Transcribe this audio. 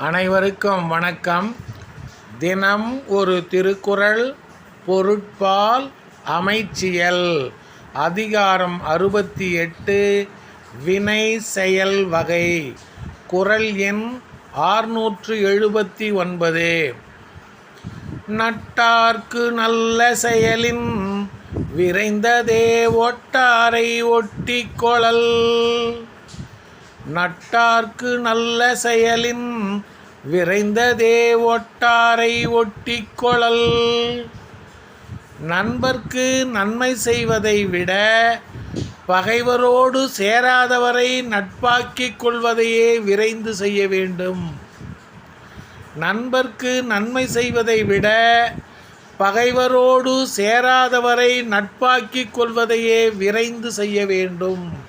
அனைவருக்கும் வணக்கம். தினம் ஒரு திருக்குறள் பொருட்பால் அமைச்சியல். அதிகாரம் அறுபத்தி எட்டு வினை செயல் வகை. குறள் எண் ஆறுநூற்று எழுபத்தி ஒன்பது. நட்டார்க்கு நல்ல செயலின் விரைந்ததே ஒட்டாரை ஒட்டிக் கொளல். நட்டார்க்கு நல்ல செயலின் விரைந்ததே ஒட்டாரை ஒட்டிக் கொளல். நண்பர்க்கு நன்மை செய்வதை விட பகைவரோடு சேராதவரை நட்பாக்கிக் கொள்வதையே விரைந்து செய்ய வேண்டும். நண்பர்க்கு நன்மை செய்வதை விட பகைவரோடு சேராதவரை நட்பாக்கிக் கொள்வதையே விரைந்து செய்ய வேண்டும்.